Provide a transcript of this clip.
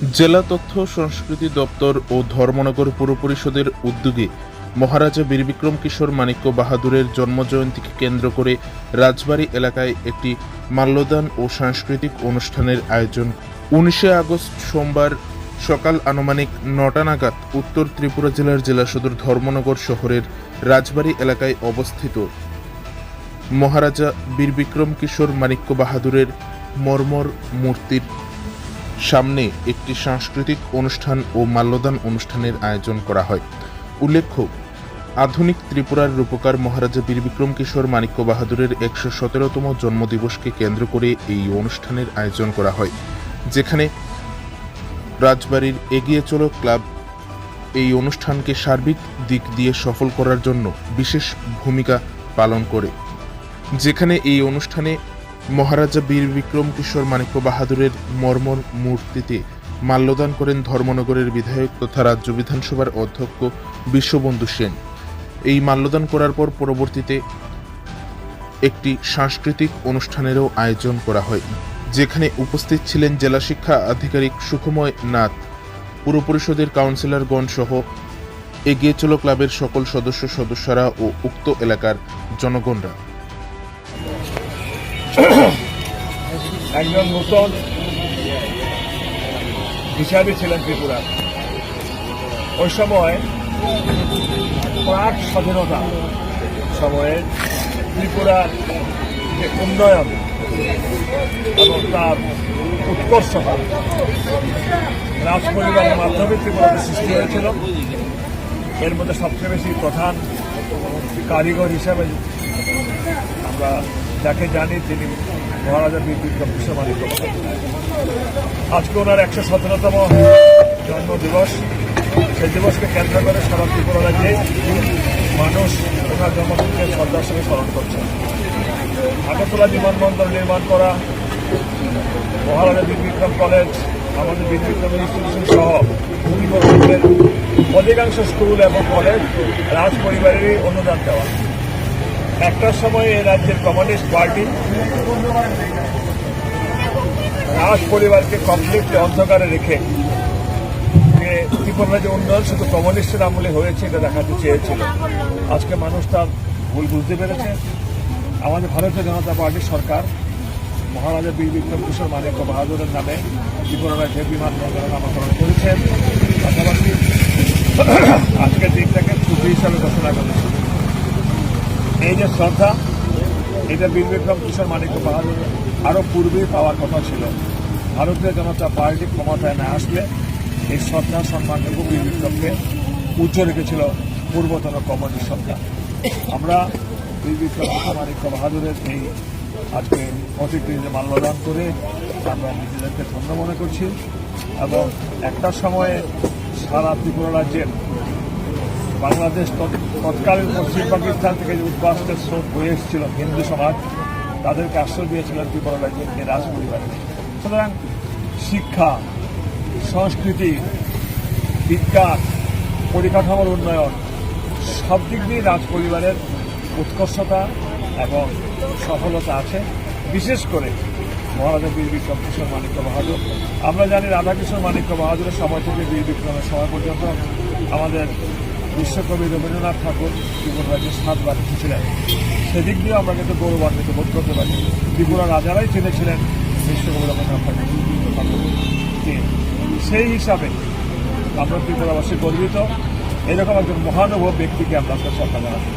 জেলা তথ্য, সংস্কৃতি দপ্তর ও ধর্মনগর পুর পরিষদের উদ্যোগে মহারাজা বীরবিক্রম কিশোর মাণিক্য বাহাদুরের জন্মজয়ন্তীকে কেন্দ্র করে রাজবাড়ী এলাকায় একটি মাল্যদান ও সাংস্কৃতিক অনুষ্ঠানের আয়োজন। উনিশে আগস্ট সোমবার সকাল আনুমানিক নটা নাগাদ উত্তর ত্রিপুরা জেলার জেলা সদর ধর্মনগর শহরের রাজবাড়ী এলাকায় অবস্থিত মহারাজা বীরবিক্রম কিশোর মাণিক্য বাহাদুরের মর্মর মূর্তির সামনে একটি সাংস্কৃতিক অনুষ্ঠান ও মাল্যদান অনুষ্ঠানের আয়োজন করা হয়। উল্লেখ্য, আধুনিক ত্রিপুরার রূপকার মহারাজা বীরবিক্রম কিশোর মাণিক্য বাহাদুরের একশো সতেরোতম জন্মদিবসকে কেন্দ্র করে এই অনুষ্ঠানের আয়োজন করা হয়, যেখানে রাজবাড়ির এগিয়ে চলো ক্লাব এই অনুষ্ঠানকে সার্বিক দিক দিয়ে সফল করার জন্য বিশেষ ভূমিকা পালন করে, যেখানে এই অনুষ্ঠানে মহারাজা বীর বিক্রম কিশোর মাণিক্য বাহাদুরের মর্মর মূর্তিতে মাল্যদান করেন ধর্মনগরের বিধায়ক তথা রাজ্য বিধানসভার অধ্যক্ষ বিশ্ববন্ধু সেন। এই মাল্যদান করার পর পরবর্তীতে একটি সাংস্কৃতিক অনুষ্ঠানেরও আয়োজন করা হয়, যেখানে উপস্থিত ছিলেন জেলা শিক্ষা আধিকারিক সুখময় নাথ পুর পরিষদের কাউন্সিলরগণ সহ এগিয়ে চলো ক্লাবের সকল সদস্য সদস্যরা ও উক্ত এলাকার জনগণরা। একজন নূতন হিসাবে ছিলেন ত্রিপুরা। ওই সময় প্রাক স্বাধীনতা সময়ে ত্রিপুরার যে উন্নয়ন এবং তার উৎকর্ষতা রাজ পরিবারের মাধ্যমে ত্রিপুরাতে সৃষ্টি হয়েছিল। এর মধ্যে সবচেয়ে বেশি প্রধান কারিগর হিসাবে আমরা যাকে জানি তিনি মহারাজা বীর বিক্রম কিশোর মানিক্য আজকে ওনার একশো সতেরোতম জন্মদিবস সেই দিবসকে কেন্দ্র করে সারা ত্রিপুরা রাজ্যে মানুষ ওনার জন্মদিনকে শ্রদ্ধার সঙ্গে স্মরণ করছে আগরতলা বিমানবন্দর নির্মাণ করা, মহারাজা বীর বিক্রম কলেজ, আমাদের বীর বিক্রম ইনস্টিটিউশন সহ অধিকাংশ স্কুল এবং কলেজ রাজ পরিবারেরই অনুদান দেওয়া। একটার সময় এই রাজ্যের কমিউনিস্ট পার্টি রাজ পরিবারকে কমপ্লিটলি অন্ধকারে রেখে যে ত্রিপুরা যে উন্নয়ন, শুধু কমিউনিস্টের আমলে হয়েছে এটা দেখাতে চেয়েছিল। আজকে মানুষ তার ভুল বুঝতে পেরেছে। আমাদের ভারতীয় জনতা পার্টির সরকার, মহারাজা বীর বিক্রম কিশোর মানিক্য বাহাদুরের নামে ত্রিপুরা রাজ্যের বিমানবন্দরের নামকরণ করেছেন। পাশাপাশি আজকের দিনটাকে ছুটি হিসাবে ঘোষণা করেছে এই যে শ্রদ্ধা, এটা বীর বিক্রম কিশোর মানিক্য বাহাদুর। আরও পূর্বেই পাওয়ার কথা ছিল। ভারতীয় জনতা পার্টি ক্ষমতায় না আসলে এই শ্রদ্ধা সম্মানটুকু বীর বিক্রমকে উচ্চ রেখেছিল পূর্বতন কমিউনিস্ট সরকার। আমরা বীর বিক্রম কিশোর বাহাদুরের এই আজকে প্রতিকৃতিতে মাল্যদান করে আমরা নিজেদেরকে ধন্য মনে করছি এবং একটা সময়ে সারা ত্রিপুরা রাজ্যের বাংলাদেশ তৎ- তৎকালীন পশ্চিম পাকিস্তান থেকে যে উদ্বাস্তের স্রোত বয়ে এসেছিল হিন্দু সমাজ, তাদেরকে আশ্রয় দিয়েছিলেন ত্রিপুরা রাজ্যের রাজ পরিবারে সুতরাং শিক্ষা, সংস্কৃতি, বিজ্ঞান, পরিকাঠামোর উন্নয়ন, সব দিক দিয়ে রাজ পরিবারের উৎকর্ষতা এবং সফলতা আছে। বিশেষ করে মহারাজা বীর বিক্রম কিশোর মানিক্য বাহাদুর। আমরা জানি রাধাকিশোর মানিক্য বাহাদুরের সময় থেকে বীর বিক্রমের সময় পর্যন্ত আমাদের বিশ্বকবি রবীন্দ্রনাথ ঠাকুর ত্রিপুর রাজ্যের সাতবার এসেছিলেন সেদিক দিয়েও আমরা কিন্তু গৌরবান্বিত বোধ করতে পারি। ত্রিপুরা রাজারাই চেনেছিলেন বিশ্বকবি রবীন্দ্রনাথ ঠাকুরকে সেই হিসাবে আমরা ত্রিপুরাবাসী গর্বিত। এরকম একজন মহানুভব ব্যক্তিকে আমরা সরকার জানাতে